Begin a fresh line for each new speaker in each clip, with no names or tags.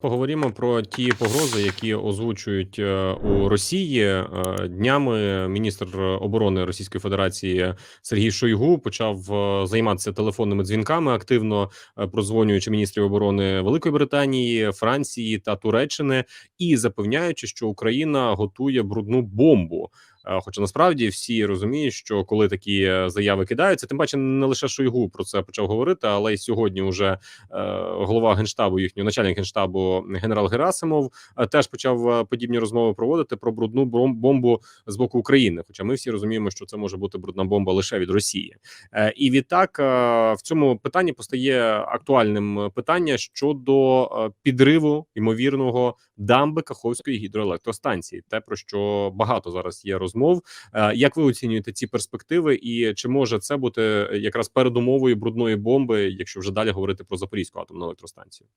Поговоримо про ті погрози, які озвучують е, у Росії Е, днями. Міністр оборони Російської Федерації Сергій Шойгу почав е, займатися телефонними дзвінками, активно прозвонюючи міністрів оборони Великої Британії, Франції та Туреччини, і запевняючи, що Україна готує брудну бомбу. Е, Хоча насправді всі розуміють, що коли такі е, заяви кидаються, тим паче не лише Шойгу про це почав говорити, але й сьогодні вже е, голова генштабу їхнього начальник генштабу генерал Герасимов теж почав подібні розмови проводити про брудну бомбу з боку України. Хоча ми всі розуміємо, що це може бути брудна бомба лише від Росії, і відтак в цьому питанні постає актуальним питання щодо підриву ймовірного дамби Каховської гідроелектростанції, те про що багато зараз є розмов. Е, Як ви оцінюєте ці перспективи, і чи може це бути якраз передумовою брудної бомби, якщо вже далі говорити про Запорізьку атомну електростанцію?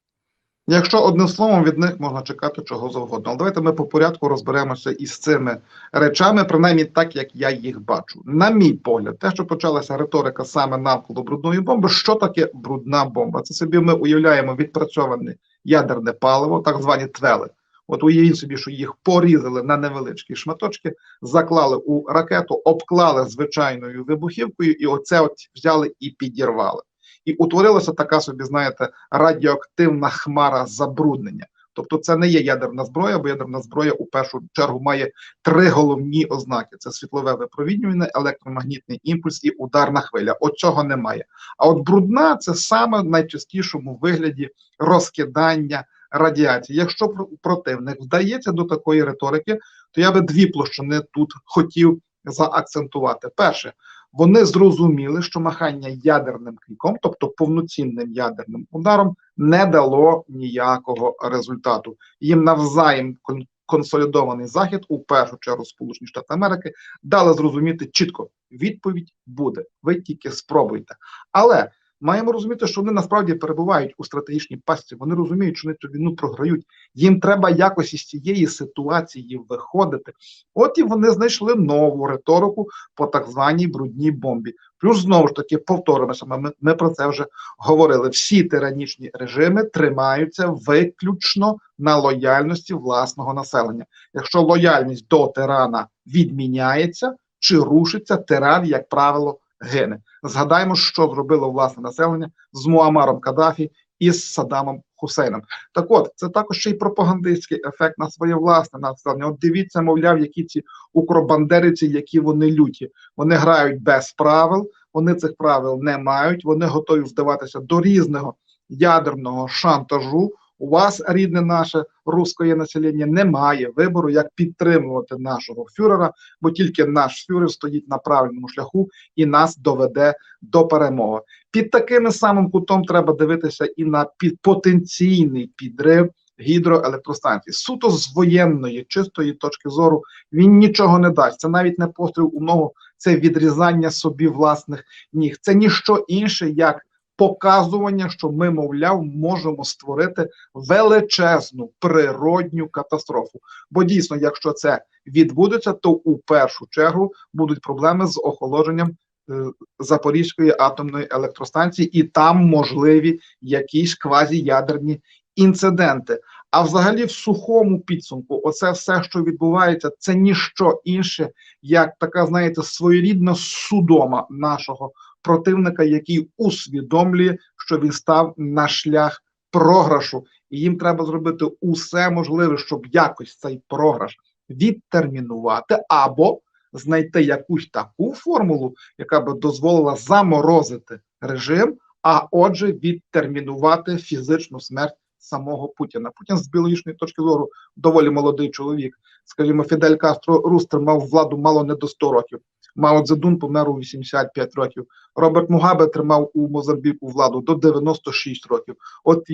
Якщо одним словом від них можна чекати чого завгодно. Але давайте ми по порядку розберемося із цими речами, принаймні так, як я їх бачу. На мій погляд, те, що почалася риторика саме навколо брудної бомби, що таке брудна бомба? Це собі ми уявляємо відпрацьоване ядерне паливо, так звані твели. От уявіть собі, що їх порізали на невеличкі шматочки, заклали у ракету, обклали звичайною вибухівкою, і оце от взяли і підірвали. І утворилася така собі, знаєте, радіоактивна хмара забруднення. Тобто це не є ядерна зброя, бо ядерна зброя у першу чергу має три головні ознаки: це світлове випромінювання, електромагнітний імпульс і ударна хвиля. От цього немає. А от брудна це саме в найчастішому вигляді розкидання радіації. Якщо пр- противник вдається до такої риторики, то я би дві площини тут хотів заакцентувати. Перше, вони зрозуміли, що махання ядерним кріком, тобто повноцінним ядерним ударом, не дало ніякого результату. Їм навзаєм кон- консолідований захід, у першу чергу Сполучені Штати Америки, дали зрозуміти чітко: відповідь буде. Ви тільки спробуйте. Але маємо розуміти, що вони насправді перебувають у стратегічній пастці. Вони розуміють, що вони цю війну програють. Їм треба якось із цієї ситуації виходити. От і вони знайшли нову риторику по так званій брудній бомбі. Плюс знову ж таки повторимося. Ми, ми про це вже говорили. Всі тиранічні режими тримаються виключно на лояльності власного населення. Якщо лояльність до тирана відміняється чи рушиться, тиран, як правило, гине. Згадаємо, що зробило власне населення з Муамаром Каддафі і з Саддамом Хусейном. Так от, це також ще й пропагандистський ефект на своє власне населення. От дивіться, мовляв, які ці укробандерівці, які вони люті. Вони грають без правил, вони цих правил не мають, вони готові вдаватися до різного ядерного шантажу. У вас, рідне наше русське населення, немає вибору, як підтримувати нашого фюрера, бо тільки наш фюрер стоїть на правильному шляху і нас доведе до перемоги. Під таким самим кутом треба дивитися і на потенційний підрив гідроелектростанцій. Суто з воєнної, чистої точки зору він нічого не дасть. Це навіть не постріл у ногу, це відрізання собі власних ніг. Це ніщо інше, як показування, що ми, мовляв, можемо створити величезну природню катастрофу. Бо дійсно, якщо це відбудеться, то у першу чергу будуть проблеми з охолодженням е, Запорізької атомної електростанції, і там можливі якісь квазіядерні інциденти. А взагалі, в сухому підсумку, оце все, що відбувається, це ніщо інше, як така, знаєте, своєрідна судома нашого противника, який усвідомлює, що він став на шлях програшу, і їм треба зробити усе можливе, щоб якось цей програш відтермінувати або знайти якусь таку формулу, яка би дозволила заморозити режим, а отже, відтермінувати фізичну смерть самого Путіна. Путін з біологічної точки зору доволі молодий чоловік. Скажімо, Фідель Кастро Рус тримав владу мало не до 100 років. Мао Цзедун помер у 85 років. Роберт Мугабе тримав у Мозамбіку владу до 96 років. От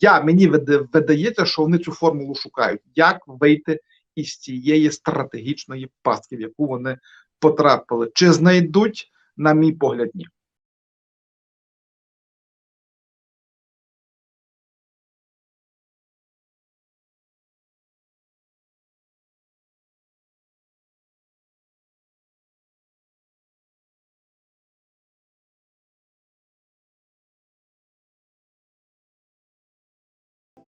я мені видається, що вони цю формулу шукають, як вийти із цієї стратегічної пастки, в яку вони потрапили. Чи знайдуть, на мій погляд, ні.